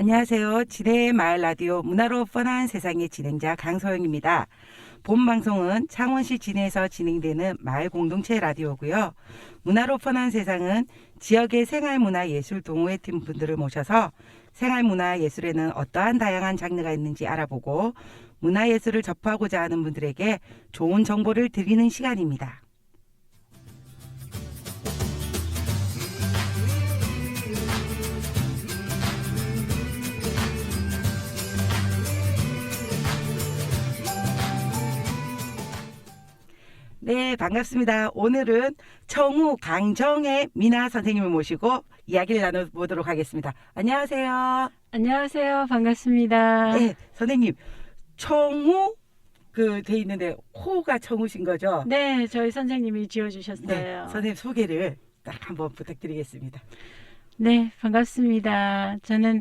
안녕하세요. 진해의 마을 라디오 문화로 뻔한 세상의 진행자 강소영입니다. 본 방송은 창원시 진해에서 진행되는 마을 공동체 라디오고요. 문화로 뻔한 세상은 지역의 생활문화 예술 동호회팀 분들을 모셔서 생활문화 예술에는 어떠한 다양한 장르가 있는지 알아보고 문화예술을 접하고자 하는 분들에게 좋은 정보를 드리는 시간입니다. 네, 반갑습니다. 오늘은 청우 강정의 미나 선생님을 모시고 이야기를 나눠보도록 하겠습니다. 안녕하세요. 안녕하세요. 반갑습니다. 네, 선생님. 청우 그돼 있는데 호가 청우신 거죠? 네, 저희 선생님이 지어 주셨어요. 네, 선생님 소개를 딱 한번 부탁드리겠습니다. 네, 반갑습니다. 저는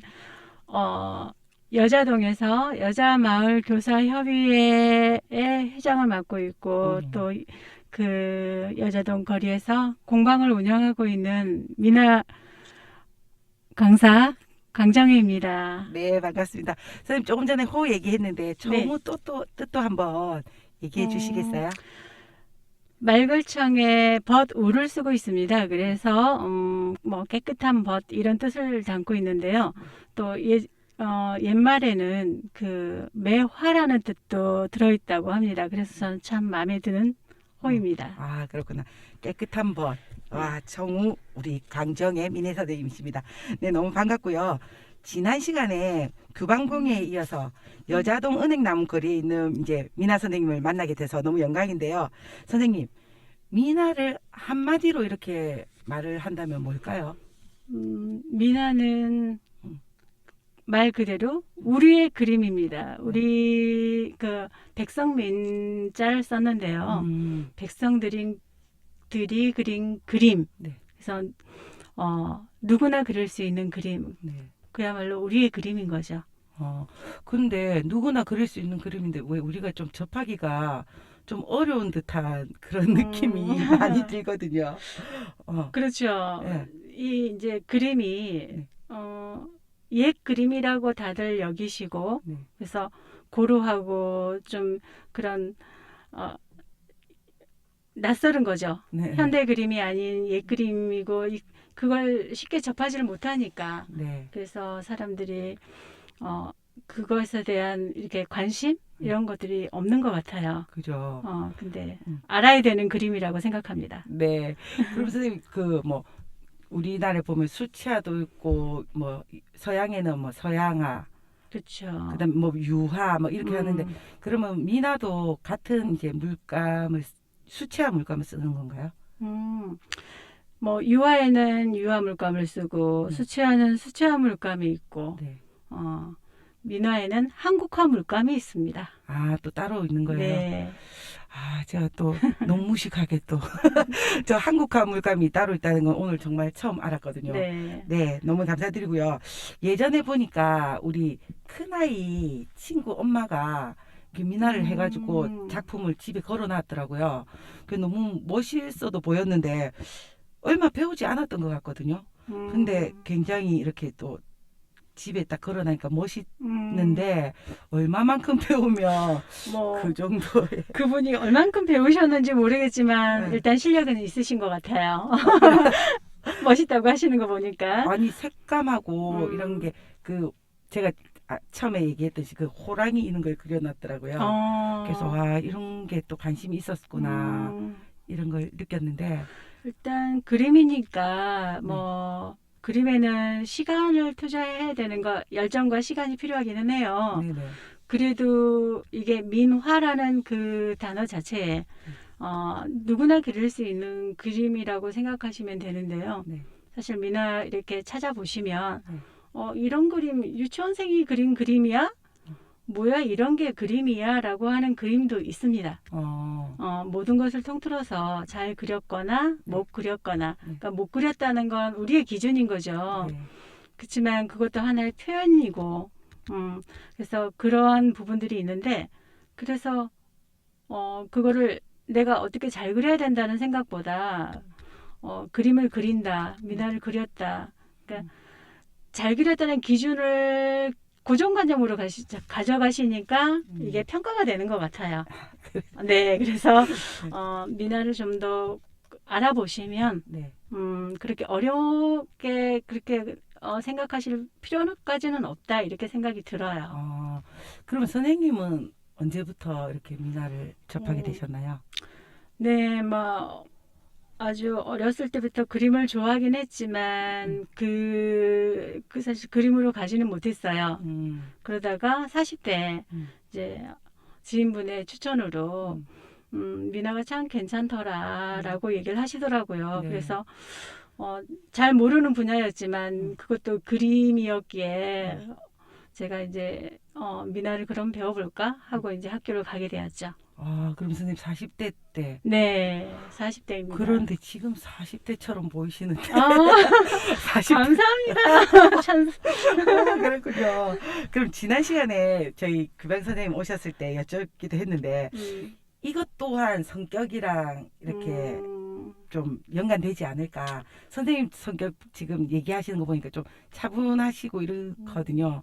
어, 여자동에서 여자마을교사협의회의 회장을 맡고 있고 음. 또그 여자동 거리에서 공방을 운영하고 있는 미나 강사 강정혜입니다. 네, 반갑습니다. 선생님 조금 전에 호 얘기했는데 청우 또또 뜻도 한번 얘기해 어, 주시겠어요? 말글청에 벗 우를 쓰고 있습니다. 그래서 음, 뭐 깨끗한 벗 이런 뜻을 담고 있는데요. 또 예, 어, 옛말에는 그 매화라는 뜻도 들어있다고 합니다. 그래서 저는 참 마음에 드는 호입니다. 아, 그렇구나. 깨끗한 벗. 와, 청우 우리 강정의 민혜 선생님이십니다. 네, 너무 반갑고요. 지난 시간에 규방봉에 이어서 여자동 은행나무 거리에 있는 이제 미나 선생님을 만나게 돼서 너무 영광인데요. 선생님, 미나를 한마디로 이렇게 말을 한다면 뭘까요? 음, 미나는 음. 말 그대로 우리의 그림입니다. 우리 그 백성민자를 썼는데요. 음, 백성들이 들이 그린 그림. 네. 그래서 어, 누구나 그릴 수 있는 그림. 네. 그야말로 우리의 그림인 거죠. 어, 근데 누구나 그릴 수 있는 그림인데 왜 우리가 좀 접하기가 좀 어려운 듯한 그런 느낌이 음. 많이 들거든요. 어, 그렇죠. 네. 이 이제 그림이 네. 어, 옛 그림이라고 다들 여기시고 네. 그래서 고루하고 좀 그런 어, 낯설은 거죠. 네. 현대 그림이 아닌 옛 그림이고 이- 그걸 쉽게 접하지를 못하니까 네. 그래서 사람들이 어, 그것에 대한 이렇게 관심 이런 것들이 없는 것 같아요. 그죠. 어, 근데 음. 알아야 되는 그림이라고 생각합니다. 네. 그럼 선생님 그 뭐 우리나라에 보면 수치화도 있고 뭐 서양에는 뭐 서양화, 그렇죠. 그다음 뭐 유화 뭐 이렇게 하는데 음, 그러면 미나도 같은 이제 물감을 쓰- 수치화 물감을 쓰는 건가요? 음, 뭐 유화에는 유화 물감을 쓰고 음. 수채화는 수채화 물감이 있고 네. 어, 민화에는 한국화 물감이 있습니다. 아, 또 따로 있는 거예요. 네. 아, 제가 또 너무 무식하게 또 저 한국화 물감이 따로 있다는 건 오늘 정말 처음 알았거든요. 네. 네, 너무 감사드리고요. 예전에 보니까 우리 큰아이 친구 엄마가 이렇게 미나를 음. 해가지고 작품을 집에 걸어놨더라고요. 그 너무 멋있어도 보였는데 얼마 배우지 않았던 것 같거든요. 음, 근데 굉장히 이렇게 또 집에 딱 걸어놔니까 음, 멋있는데 얼마만큼 배우면 뭐 그 정도의 그분이 얼만큼 배우셨는지 모르겠지만 네. 일단 실력은 있으신 것 같아요. 멋있다고 하시는 거 보니까. 아니 색감하고 음. 이런 게 그 제가 아, 처음에 얘기했듯이 그 호랑이 이런 걸 그려놨더라고요. 어, 그래서 와 이런 게 또 관심이 있었구나 음, 이런 걸 느꼈는데 일단 그림이니까 뭐 그림에는 시간을 투자해야 되는 거 열정과 시간이 필요하기는 해요. 네네 그래도 이게 민화라는 그 단어 자체에 어, 누구나 그릴 수 있는 그림이라고 생각하시면 되는데요. 네. 사실 민화 이렇게 찾아보시면 네. 어, 이런 그림 유치원생이 그린 그림이야? 뭐야 이런 게 그림이야? 라고 하는 그림도 있습니다. 어, 어, 모든 것을 통틀어서 잘 그렸거나 못 그렸거나 그러니까 못 그렸다는 건 우리의 기준인 거죠. 네. 그렇지만 그것도 하나의 표현이고, 음, 그래서 그러한 부분들이 있는데, 그래서, 어, 그거를 내가 어떻게 잘 그려야 된다는 생각보다, 어, 그림을 그린다, 미나를 그렸다. 그러니까 잘 그렸다는 기준을 고정관념으로 가시, 가져가시니까 음. 이게 평가가 되는 것 같아요. 네, 그래서 어, 미나를 좀 더 알아보시면 네. 음, 그렇게 어렵게 그렇게 어, 생각하실 필요까지는 없다 이렇게 생각이 들어요. 어, 그러면 선생님은 언제부터 이렇게 미나를 접하게 음. 되셨나요? 네, 뭐 아주 어렸을 때부터 그림을 좋아하긴 했지만 그, 그 사실 그림으로 가지는 못했어요. 음, 그러다가 40대 음. 이제 지인분의 추천으로 음. 음, 미나가 참 괜찮더라라고 얘기를 하시더라고요. 네. 그래서 어, 잘 모르는 분야였지만 음. 그것도 그림이었기에 제가 이제 어, 미나를 그럼 배워볼까 하고 이제 학교를 가게 되었죠. 아, 그럼 선생님 40대 때. 네, 40대입니다. 그런데 지금 40대처럼 보이시는데. 아, 40대. 감사합니다. 참, 그렇군요. 그럼 지난 시간에 저희 규방 선생님 오셨을 때 여쭙기도 했는데 음, 이것 또한 성격이랑 이렇게 음, 좀 연관되지 않을까. 선생님 성격 지금 얘기하시는 거 보니까 좀 차분하시고 이렇거든요.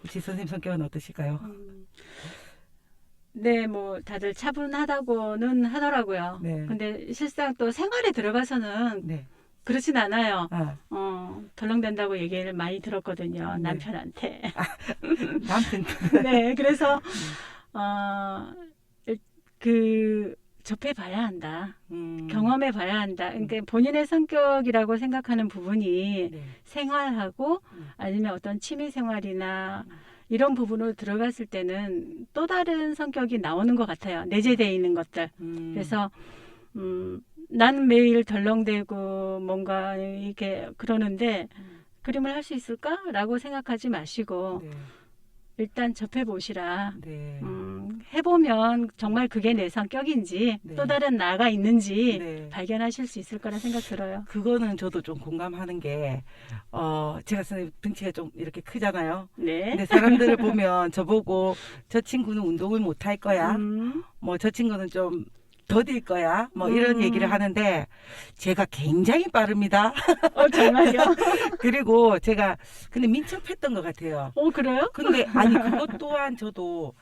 혹시 선생님 성격은 어떠실까요? 음. 네, 뭐 다들 차분하다고는 하더라고요. 네. 근데 실상 또 생활에 들어가서는 네. 그렇진 않아요. 아, 어, 덜렁댄다고 얘기를 많이 들었거든요. 네. 남편한테. 남편. 네, 그래서 어, 일- 그 접해 봐야 한다. 음, 경험해 봐야 한다. 그러니까 본인의 성격이라고 생각하는 부분이 네. 생활하고 음. 아니면 어떤 취미 생활이나 이런 부분으로 들어갔을 때는 또 다른 성격이 나오는 것 같아요. 내재되어 있는 것들. 음, 그래서 음, 난 매일 덜렁대고 뭔가 이렇게 그러는데 음. 그림을 할 수 있을까라고 생각하지 마시고 네. 일단 접해 보시라. 네. 음, 해보면 정말 그게 내 성격인지 네. 또 다른 나가 있는지 네. 발견하실 수 있을 거라 생각 들어요. 그거는 저도 좀 공감하는 게, 어, 제가 선생님 등치가 좀 이렇게 크잖아요. 네. 근데 사람들을 보면 저보고 저 친구는 운동을 못 할 거야. 음, 뭐 저 친구는 좀 더딜 거야. 뭐 이런 음. 얘기를 하는데 제가 굉장히 빠릅니다. 어, 정말요? 그리고 제가 근데 민첩했던 것 같아요. 어, 그래요? 근데 아니 그것 또한 저도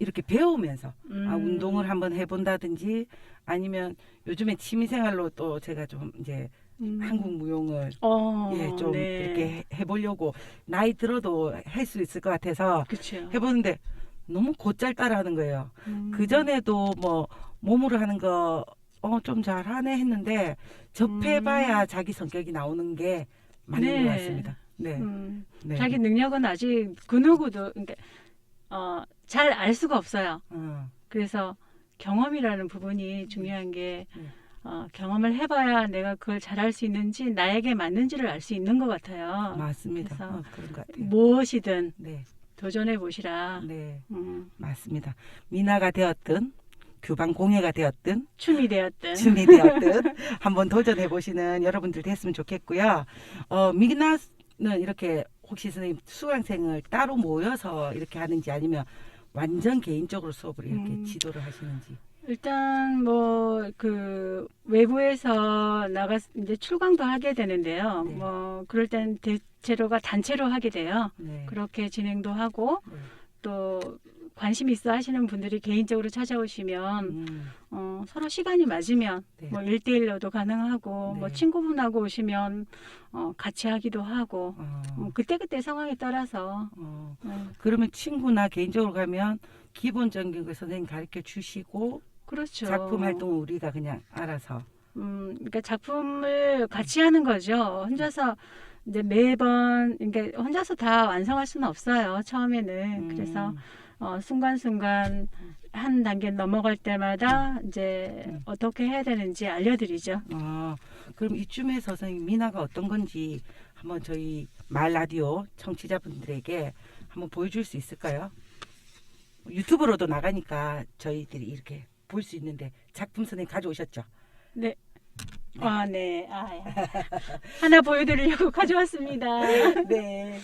이렇게 배우면서 음, 아, 운동을 한번 해본다든지 아니면 요즘에 취미생활로 또 제가 좀 이제 음. 한국 무용을 어, 예, 좀 네. 이렇게 해- 해보려고 나이 들어도 할 수 있을 것 같아서 그렇죠. 해보는데 너무 곧잘 따라하는 거예요. 음. 그 전에도 뭐 몸으로 하는 거 어 좀 잘하네 했는데 접해봐야 자기 성격이 나오는 게 맞는 음. 네. 것 같습니다. 네, 음, 네. 자기 능력은 아직 그 누구도 그러니까 어, 잘 알 수가 없어요. 어, 그래서 경험이라는 부분이 중요한 게 네. 어, 경험을 해봐야 내가 그걸 잘할 수 있는지 나에게 맞는지를 알 수 있는 것 같아요. 맞습니다. 그래서 어, 그런 것 같아요. 무엇이든 네, 도전해 보시라. 네, 음, 맞습니다. 미나가 되었든 규방 공예가 되었든 춤이 되었든. 춤이 되었든 한번 도전해 보시는 여러분들 됐으면 좋겠고요. 어, 미나는 이렇게 혹시 선생님 수강생을 따로 모여서 이렇게 하는지 아니면 완전 개인적으로 수업을 이렇게 음. 지도를 하시는지. 일단 뭐 그 외부에서 나가 이제 출강도 하게 되는데요. 네. 뭐 그럴 땐 대체로가 단체로 하게 돼요. 네. 그렇게 진행도 하고 네. 또 관심 있어 하시는 분들이 개인적으로 찾아오시면 음, 어, 서로 시간이 맞으면 네. 뭐 1대1로도 가능하고 네. 뭐 친구분하고 오시면 어, 같이 하기도 하고 어, 뭐 그때그때 상황에 따라서 어. 네. 그러면 친구나 개인적으로 가면 기본적인 걸 선생님 가르쳐 주시고 그렇죠. 작품 활동은 우리가 그냥 알아서. 음, 그러니까 작품을 같이 하는 거죠. 혼자서 이제 매번 그러니까 혼자서 다 완성할 수는 없어요. 처음에는 음, 그래서 어, 순간순간 한 단계 넘어갈 때마다 이제 음. 어떻게 해야 되는지 알려드리죠. 아, 그럼 이쯤에서 선생님 미나가 어떤 건지 한번 저희 말 라디오 청취자분들에게 한번 보여줄 수 있을까요? 유튜브로도 나가니까 저희들이 이렇게 볼 수 있는데 작품 선생님 가져오셨죠? 아, 네. 아, 예. 하나 보여드리려고 가져왔습니다. 네.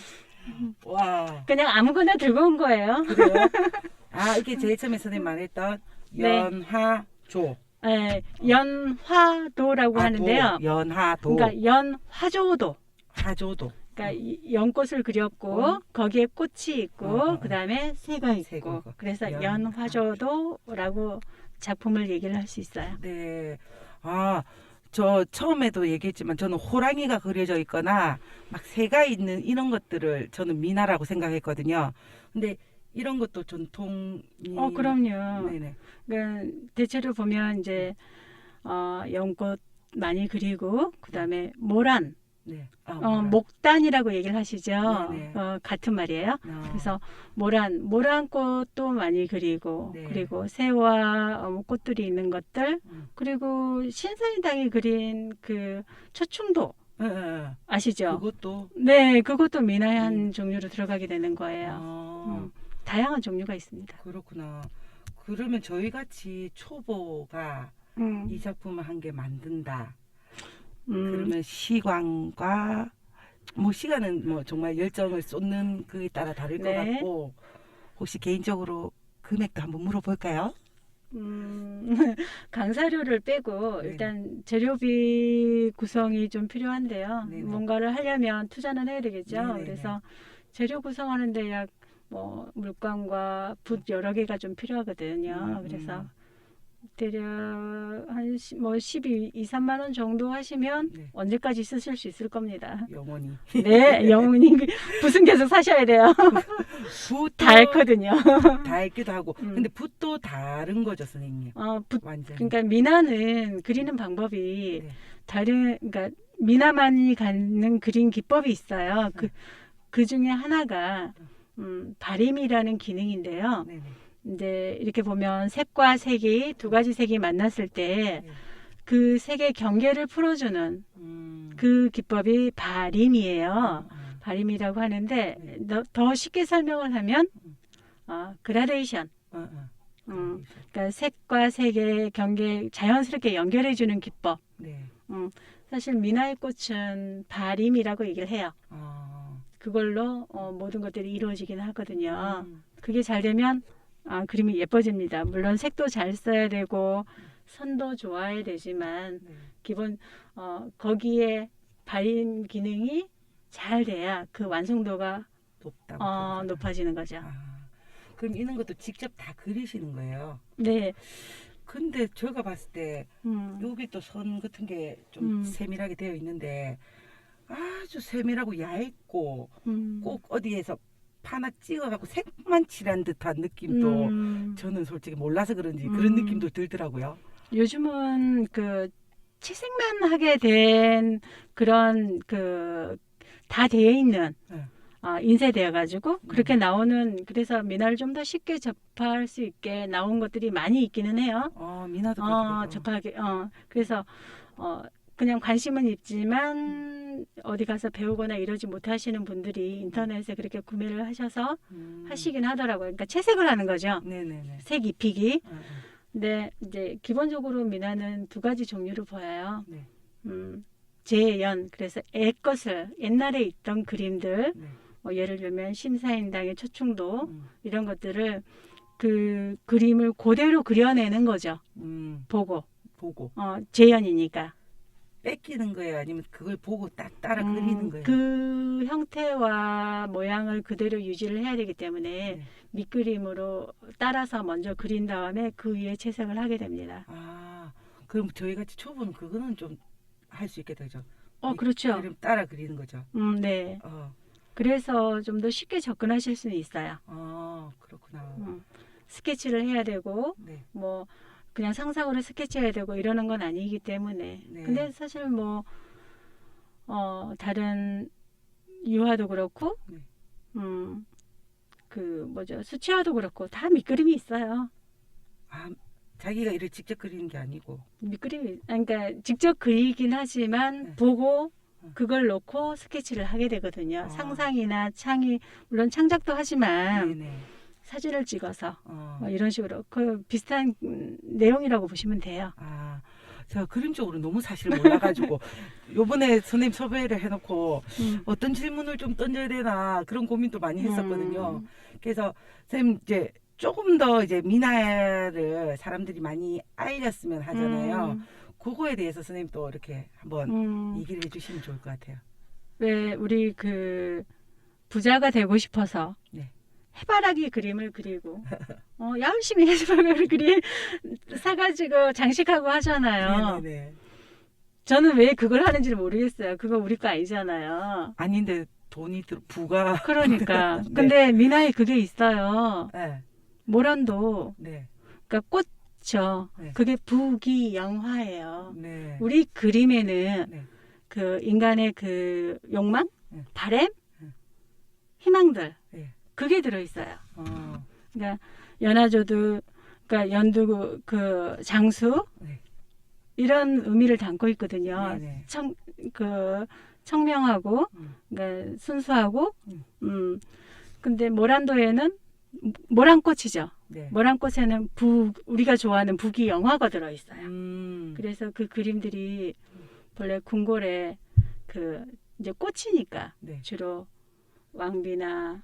와, 그냥 아무거나 들고 온 거예요. 그래요? 아, 이게 제일 처음에 선생님 말했던 네. 연화조. 예, 연화도라고 아, 하는데요. 도, 연화도. 그러니까 연화조도. 하조도. 그러니까 이 연꽃을 그렸고 어. 거기에 꽃이 있고 어, 어, 어. 그다음에 새가 있고 새가. 그래서 연- 연화조도라고 작품을 얘기를 할 수 있어요. 네. 아, 저 처음에도 얘기했지만 저는 호랑이가 그려져 있거나 막 새가 있는 이런 것들을 저는 미나라고 생각했거든요. 근데 이런 것도 전통. 어 그럼요. 네네. 그러니까 대체로 보면 이제 어, 연꽃 많이 그리고 그다음에 모란, 네. 아, 어. 목단이라고 얘기를 하시죠. 네네. 어, 같은 말이에요. 어. 그래서 모란, 모란꽃도 많이 그리고 네. 그리고 새와 어, 꽃들이 있는 것들 음. 그리고 신사임당이 그린 그 초충도 예. 아시죠? 그것도. 네, 그것도 미나의 한 음. 종류로 들어가게 되는 거예요. 아, 음, 다양한 종류가 있습니다. 그렇구나. 그러면 저희 같이 초보가 음, 이 작품을 한 개 만든다. 음, 그러면 시간과 뭐 시간은 뭐 정말 열정을 쏟는 그에 따라 다를 것 네. 같고 혹시 개인적으로 금액도 한번 물어볼까요? 음, 강사료를 빼고 네. 일단 재료비 구성이 좀 필요한데요. 네네. 뭔가를 하려면 투자는 해야 되겠죠. 네네네. 그래서 재료 구성하는데 약 뭐 물감과 붓 여러 개가 좀 필요하거든요. 음, 그래서 음. 대략 한뭐 12, 2, 3만 원 정도 하시면 네. 언제까지 쓰실 수 있을 겁니다. 영원히 네, 영훈이 붓은 계속 사셔야 돼요. 붓도 닳거든요. 닳기도 하고 음. 근데 붓도 다른 거죠 선생님 어, 붓 완전 그러니까 미나는 그리는 방법이 네. 다른 그러니까 미나만이 갖는 그림 기법이 있어요. 그그 중에 하나가 음, 발임이라는 기능인데요. 네 네. 이제 이렇게 보면 색과 색이 두 가지 색이 만났을 때 네. 그 색의 경계를 풀어주는 음. 그 기법이 발임이에요. 음, 음. 발임이라고 하는데 네. 더, 더 쉽게 설명을 하면 음. 어, 그라데이션. 어, 어. 음, 그러니까 색과 색의 경계 자연스럽게 연결해 주는 기법. 네. 사실 미나의 꽃은 발임이라고 얘기를 해요. 아. 그걸로 어, 모든 것들이 이루어지긴 하거든요. 음. 그게 잘 되면 아, 그림이 예뻐집니다. 물론 색도 잘 써야 되고 선도 좋아야 되지만 네. 기본 어, 거기에 발임 기능이 잘 돼야 그 완성도가 높다고. 어. 높아지는 거죠. 아. 그럼 이런 것도 직접 다 그리시는 거예요? 네. 근데 제가 봤을 때 음, 여기 또 선 같은 게좀 음. 세밀하게 되어 있는데 아주 세밀하고 얇고 음, 꼭 어디에서 파나 찍어갖고 색만 칠한 듯한 느낌도 음, 저는 솔직히 몰라서 그런지 그런 음. 느낌도 들더라고요. 요즘은 그 채색만 하게 된 그런 그 다 되어 있는 네. 아, 인쇄되어 가지고 그렇게 나오는 그래서 미나를 좀 더 쉽게 접할 수 있게 나온 것들이 많이 있기는 해요. 어 미나도 어. 접하게 어 그래서 어 그냥 관심은 있지만 어디 가서 배우거나 이러지 못하시는 분들이 인터넷에 그렇게 구매를 하셔서 음. 하시긴 하더라고요. 그러니까 채색을 하는 거죠. 네네네. 색 입히기. 어, 어. 근데 이제 기본적으로 미나는 두 가지 종류로 보여요. 네. 음, 재연 그래서 옛것을 옛날에 있던 그림들 네. 뭐 예를 들면 심사임당의 초충도 음. 이런 것들을 그 그림을 그대로 그려내는 거죠. 음, 보고 보고 어, 재연이니까 뺏기는 거예요, 아니면 그걸 보고 딱 따라 음, 그리는 거예요. 그 형태와 모양을 그대로 유지를 해야 되기 때문에 네. 밑그림으로 따라서 먼저 그린 다음에 그 위에 채색을 하게 됩니다. 아, 그럼 저희 같이 초보는 그거는 좀 할 수 있게 되죠. 어, 그렇죠. 그림 따라 그리는 거죠. 음, 네. 어, 그래서 좀 더 쉽게 접근하실 수는 있어요. 아, 그렇구나. 음, 스케치를 해야 되고 네. 뭐 그냥 상상으로 스케치해야 되고 이러는 건 아니기 때문에. 네. 근데 사실 뭐 어, 다른 유화도 그렇고 네. 음. 그 뭐죠? 수채화도 그렇고 다 밑그림이 있어요. 아, 자기가 이를 직접 그리는 게 아니고. 밑그림이 아니, 그러니까 직접 그리긴 하지만 네. 보고 음. 그걸 놓고 스케치를 하게 되거든요. 아. 상상이나 창의 물론 창작도 하지만 네네. 사진을 찍어서 어. 뭐 이런 식으로 그 비슷한 음, 내용이라고 보시면 돼요. 아, 제가 그림 쪽으로 너무 사실 몰라가지고 요번에 선생님 섭외를 해놓고 음. 어떤 질문을 좀 던져야 되나 그런 고민도 많이 했었거든요. 음. 그래서 선생님 이제 조금 더 이제 미나를 사람들이 많이 알렸으면 하잖아요. 음. 그거에 대해서 선생님 또 이렇게 한번 음. 얘기를 해주시면 좋을 것 같아요. 왜 우리 그 부자가 되고 싶어서 네. 해바라기 그림을 그리고 어, 열심히 해바라기 그림 사가지고 장식하고 하잖아요. 네네네. 저는 왜 그걸 하는지 모르겠어요. 그거 우리 거 아니잖아요. 아닌데 돈이 들 부가. 그러니까. 네. 근데 미나에 그게 있어요. 네. 모란도 네. 그러니까 꽃이죠. 네. 그게 부기영화예요. 네. 우리 그림에는 네. 그 인간의 그 욕망, 네. 바램, 네. 희망들 네. 그게 들어 있어요. 어. 그러니까 연화조도 그러니까 연두 그 장수 네. 이런 의미를 담고 있거든요. 네네. 청 그 청명하고 음. 그러니까 순수하고 음. 음 근데 모란도에는 모란꽃이죠. 네. 모란꽃에는 부 우리가 좋아하는 부기 영화가 들어 있어요. 음. 그래서 그 그림들이 본래 궁궐에 그 이제 꽃이니까 네. 주로 왕비나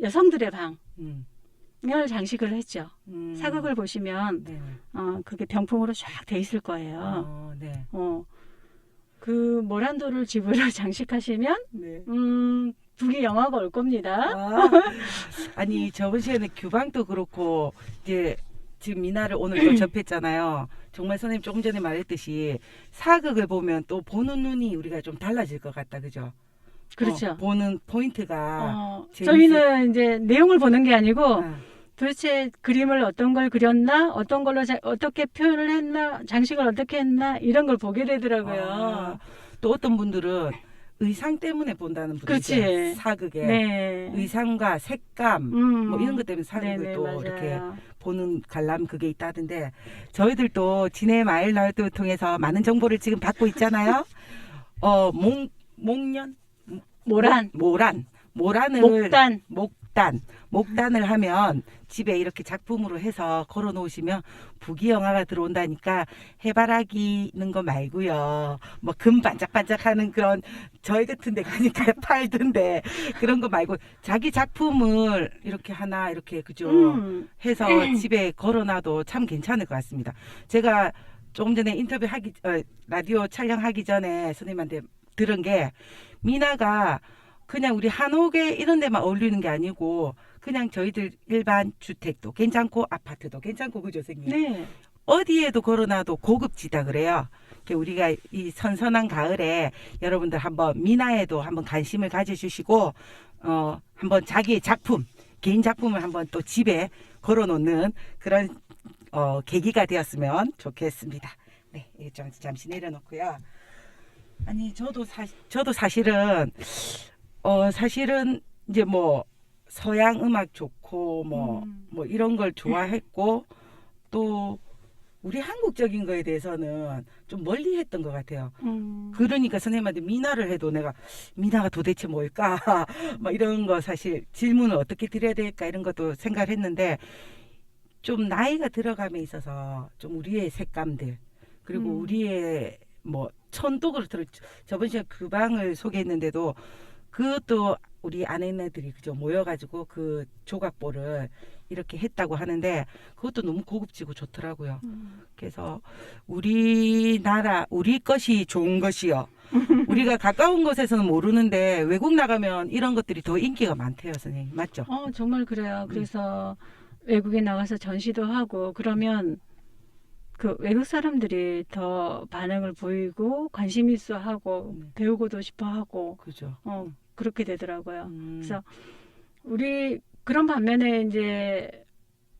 여성들의 방을 음. 장식을 했죠. 음. 사극을 보시면 네. 어 그게 병풍으로 쫙 돼 있을 거예요. 어, 네. 어. 그 모란도를 집으로 장식하시면 네. 음 북이 영화가 올 겁니다. 아, 아니 저번 시간에 규방도 그렇고 이제 지금 미나를 오늘 또 접했잖아요. 정말 선생님 조금 전에 말했듯이 사극을 보면 또 보는 눈이 우리가 좀 달라질 것 같다, 그죠? 그렇죠. 어, 보는 포인트가 어, 재밌을- 저희는 이제 내용을 보는 게 아니고 아, 도대체 그림을 어떤 걸 그렸나, 어떤 걸로 자- 어떻게 표현을 했나, 장식을 어떻게 했나 이런 걸 보게 되더라고요. 아, 또 어떤 분들은 의상 때문에 본다는 분들 그렇지. 있어요. 사극에 네. 의상과 색감 음. 뭐 이런 것 때문에 사극을 네네, 또 맞아요. 이렇게 보는 관람 그게 있다던데 저희들도 진해 마일 라디오 통해서 많은 정보를 지금 받고 있잖아요. 어, 목 목련 모란, 목- 모란 모란을 목단, 목단 목단을 하면 집에 이렇게 작품으로 해서 걸어 놓으시면 부기 영화가 들어온다니까 해바라기는 거 말고요. 뭐 금 반짝반짝하는 그런 저희 같은 데 가니까 팔던데 그런 거 말고 자기 작품을 이렇게 하나 이렇게 그죠? 음. 해서 집에 걸어 놔도 참 괜찮을 것 같습니다. 제가 조금 전에 인터뷰 하기 어, 라디오 촬영하기 전에 선생님한테 들은 게 미나가 그냥 우리 한옥에 이런 데만 어울리는 게 아니고 그냥 저희들 일반 주택도 괜찮고 아파트도 괜찮고 그죠 선생님? 네. 어디에도 걸어놔도 고급지다 그래요. 우리가 이 선선한 가을에 여러분들 한번 미나에도 한번 관심을 가져주시고 어 한번 자기의 작품 개인 작품을 한번 또 집에 걸어놓는 그런 어 계기가 되었으면 좋겠습니다. 네, 이거 좀 잠시 내려놓고요. 아니 저도 사 저도 사실은 어 사실은 이제 뭐 서양 음악 좋고 뭐 음. 뭐 이런 걸 좋아했고 또 우리 한국적인 거에 대해서는 좀 멀리 했던 것 같아요. 음. 그러니까 선생님한테 미나를 해도 내가 미나가 도대체 뭘까? 막 이런 거 사실 질문을 어떻게 드려야 될까 이런 것도 생각을 했는데 좀 나이가 들어감에 있어서 좀 우리의 색감들 그리고 음. 우리의 뭐 천도 그렇더라고요. 저번 시간에 그 방을 소개했는데도 그것도 우리 아내네들이 그죠 모여가지고 그 조각보를 이렇게 했다고 하는데 그것도 너무 고급지고 좋더라고요. 음. 그래서 우리나라 우리 것이 좋은 것이요. 우리가 가까운 곳에서는 모르는데 외국 나가면 이런 것들이 더 인기가 많대요, 선생님. 맞죠? 어, 정말 음. 그래요. 그래서 외국에 나가서 전시도 하고 그러면 그 외국 사람들이 더 반응을 보이고 관심 있어 하고 네. 배우고도 싶어 하고 그죠. 어, 그렇게 되더라고요. 음, 그래서 우리 그런 반면에 이제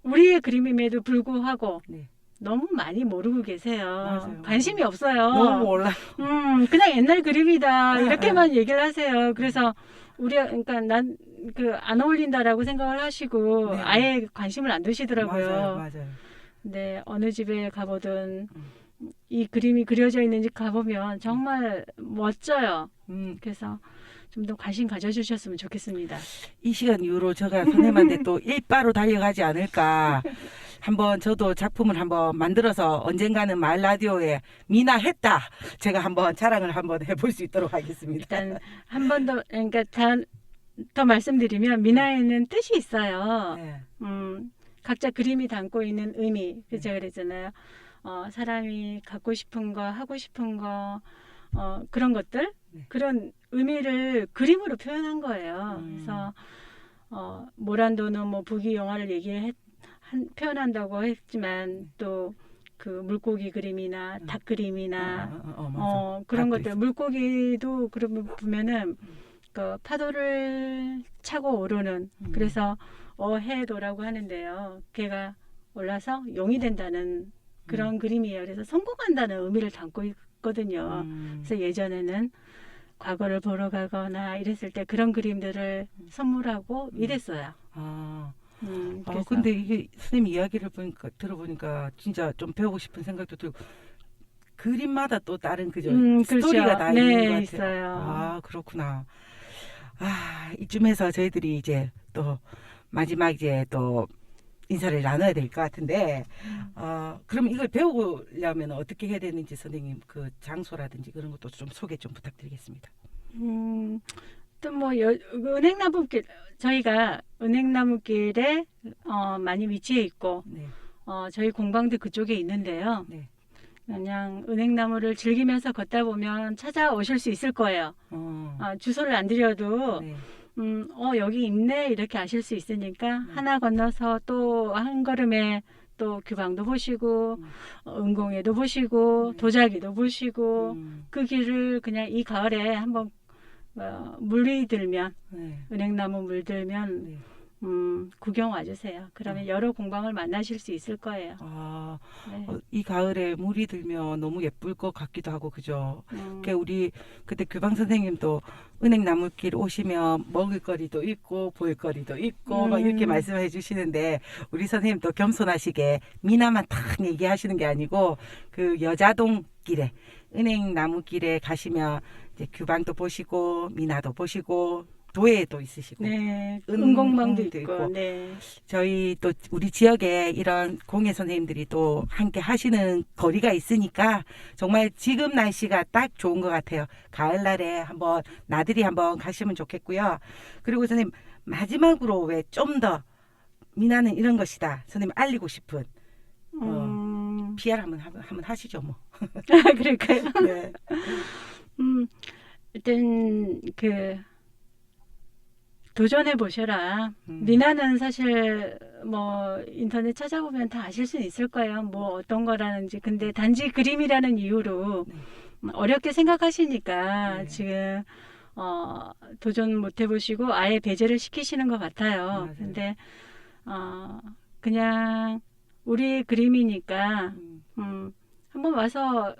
우리의 그림임에도 불구하고 네. 너무 많이 모르고 계세요. 맞아요. 관심이 없어요. 너무 몰라. 음, 그냥 옛날 그림이다. 아, 이렇게만 얘기를 하세요. 그래서 우리 그러니까 난 그 안 어울린다라고 생각을 하시고 네. 아예 관심을 안 두시더라고요. 맞아요, 맞아요. 근데 어느 집에 가보든 음. 이 그림이 그려져 있는 집 가보면 정말 멋져요. 음, 그래서 좀 더 관심 가져주셨으면 좋겠습니다. 이 시간 이후로 제가 선생님한테 또 일바로 달려가지 않을까. 한번 저도 작품을 한번 만들어서 언젠가는 말 라디오에 미나 했다. 제가 한번 자랑을 한번 해볼 수 있도록 하겠습니다. 일단 한 번 더 그러니까 다, 더 말씀드리면 미나에는 뜻이 있어요. 네. 음, 각자 그림이 담고 있는 의미, 그 제가 그랬잖아요. 어, 사람이 갖고 싶은 거, 하고 싶은 거, 어, 그런 것들, 네. 그런 의미를 그림으로 표현한 거예요. 음. 그래서 어, 모란도는 뭐 부귀 영화를 얘기했 한, 표현한다고 했지만 또 그 물고기 그림이나 음. 닭 그림이나 어, 어, 어, 맞아. 어, 그런 것들 있어. 물고기도 그러면 보면은 그 파도를 차고 오르는 음. 그래서 어해도라고 하는데요. 걔가 올라서 용이 된다는 그런 그림이에요. 그래서 성공한다는 의미를 담고 있거든요. 음. 그래서 예전에는 과거를 보러 가거나 이랬을 때 그런 그림들을 선물하고 음. 이랬어요. 아, 음, 아 근데 이게 선생님 이야기를 보니까 들어보니까 진짜 좀 배우고 싶은 생각도 들고 그림마다 또 다른 그죠 음, 스토리가 그렇죠. 다 네, 있는 것 같아요. 있어요. 아 그렇구나. 아 이쯤에서 저희들이 이제 또 마지막 이제 또 인사를 나눠야 될 것 같은데, 어 그럼 이걸 배우려면 어떻게 해야 되는지 선생님 그 장소라든지 그런 것도 좀 소개 좀 부탁드리겠습니다. 음, 또뭐 은행나무길 저희가 은행나무길에 어, 많이 위치해 있고 네, 어, 저희 공방도 그쪽에 있는데요. 네. 그냥 은행나무를 즐기면서 걷다 보면 찾아오실 수 있을 거예요. 어, 아, 주소를 안 드려도 네. 음, 어, 여기 있네 이렇게 아실 수 있으니까 하나 건너서 또 한 걸음에 또 규방도 보시고 음. 어, 은공예도 보시고 네. 도자기도 보시고 음, 그 길을 그냥 이 가을에 한번 어, 물이 들면 네, 은행나무 물들면 네. 음, 구경 와주세요. 그러면 음. 여러 공방을 만나실 수 있을 거예요. 아, 네. 어, 이 가을에 물이 들면 너무 예쁠 것 같기도 하고 그죠. 음, 그 우리 그때 교방 선생님도 은행 나물길 오시면 먹을거리도 있고 볼거리도 있고 막 이렇게 음. 말씀해 주시는데 우리 선생님도 겸손하시게 미나만 탁 얘기하시는 게 아니고 그 여자동 길에 은행 나무길에 가시면 이제 규방도 보시고 미나도 보시고 도예도 있으시고 네, 은- 은공방도 있고, 있고. 네. 저희 또 우리 지역에 이런 공예 선생님들이 또 함께 하시는 거리가 있으니까 정말 지금 날씨가 딱 좋은 것 같아요. 가을날에 한번 나들이 한번 가시면 좋겠고요. 그리고 선생님 마지막으로 왜 좀 더 미나는 이런 것이다. 선생님 알리고 싶은 음, PR 한번 하- 한번 하시죠 뭐. 그럴까요? 네. 음, 일단 그 도전해 보셔라. 음. 미나는 사실 뭐 인터넷 찾아보면 다 아실 수 있을 거예요. 뭐 어떤 거라는지. 근데 단지 그림이라는 이유로 네. 음, 어렵게 생각하시니까 네. 지금 어, 도전 못 해보시고 아예 배제를 시키시는 것 같아요. 맞아요. 근데 어, 그냥 우리 그림이니까 음, 음, 한번 와서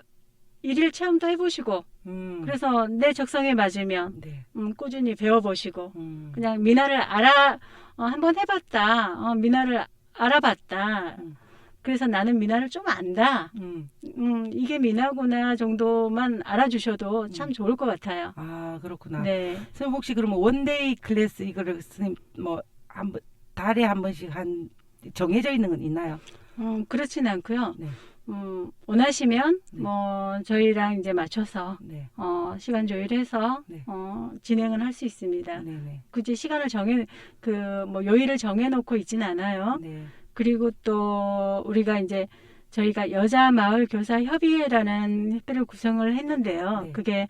일일 체험도 해보시고 음. 그래서 내 적성에 맞으면 네. 음, 꾸준히 배워보시고 음. 그냥 미나를 알아 어, 한번 해봤다 어, 미나를 알아봤다 음. 그래서 나는 미나를 좀 안다 음. 음, 이게 미나구나 정도만 알아주셔도 참 음. 좋을 것 같아요 아 그렇구나. 네 선생님 혹시 그러면 원데이 클래스 이거를 선생님 뭐한 번 달에 한 번씩 한 정해져 있는 건 있나요? 음, 그렇진 않고요 네. 음, 원하시면 네. 뭐 저희랑 이제 맞춰서 네. 어, 시간 조율해서 네. 어, 진행을 할 수 있습니다. 네네. 굳이 시간을 정해 그 뭐 요일을 정해놓고 있진 않아요. 네. 그리고 또 우리가 이제 저희가 여자 마을 교사 협의회라는 협회를 구성을 했는데요. 네. 그게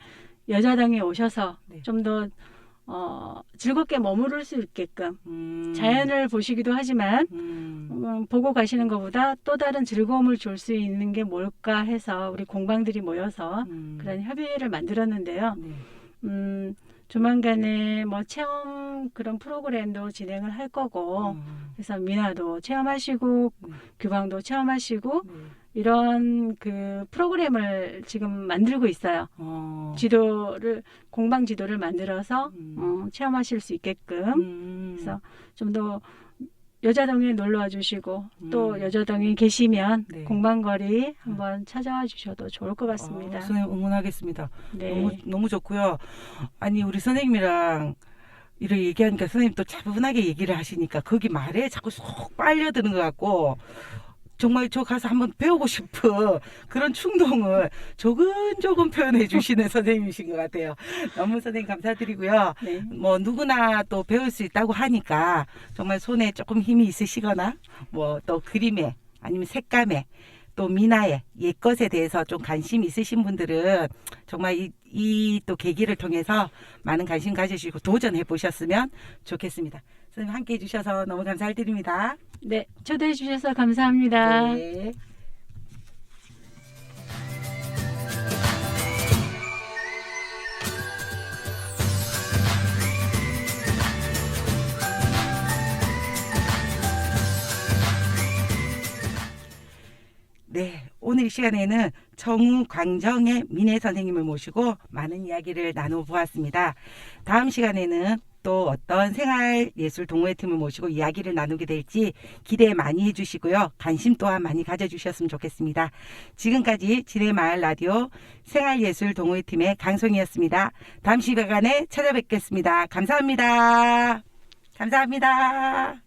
여자당에 오셔서 네. 좀더 어, 즐겁게 머무를 수 있게끔 음. 자연을 보시기도 하지만 음. 음, 보고 가시는 것보다 또 다른 즐거움을 줄 수 있는 게 뭘까 해서 우리 공방들이 모여서 음. 그런 협의회를 만들었는데요. 네. 음, 조만간에 뭐 체험 그런 프로그램도 진행을 할 거고, 음. 그래서 미나도 체험하시고, 네. 규방도 체험하시고, 네. 이런 그 프로그램을 지금 만들고 있어요. 어. 지도를, 공방 지도를 만들어서, 음. 어, 체험하실 수 있게끔, 음. 그래서 좀 더 여자동에 놀러 와 주시고, 또 음. 여자동에 계시면 네. 공방거리 한번 찾아와 주셔도 좋을 것 같습니다. 어, 선생님 응원하겠습니다. 네. 너무 너무 좋고요. 아니 우리 선생님이랑 이렇게 얘기하니까 선생님 또 차분하게 얘기를 하시니까 거기 말에 자꾸 쏙 빨려드는 것 같고 정말 저 가서 한번 배우고 싶은 그런 충동을 조근조근 표현해 주시는 선생님이신 것 같아요. 너무 선생님 감사드리고요. 네. 뭐 누구나 또 배울 수 있다고 하니까 정말 손에 조금 힘이 있으시거나 뭐 또 그림에 아니면 색감에 또 미나에 옛것에 대해서 좀 관심 있으신 분들은 정말 이, 이또 계기를 통해서 많은 관심 가져주시고 도전해 보셨으면 좋겠습니다. 선생님 함께 해주셔서 너무 감사드립니다. 네, 초대해 주셔서 감사합니다. 네. 네, 오늘 이 시간에는 청우 광정의 민혜 선생님을 모시고 많은 이야기를 나눠보았습니다. 다음 시간에는 또 어떤 생활예술 동호회팀을 모시고 이야기를 나누게 될지 기대 많이 해주시고요. 관심 또한 많이 가져주셨으면 좋겠습니다. 지금까지 진해마을 라디오 생활예술 동호회팀의 강송이었습니다. 다음 시간에 찾아뵙겠습니다. 감사합니다. 감사합니다.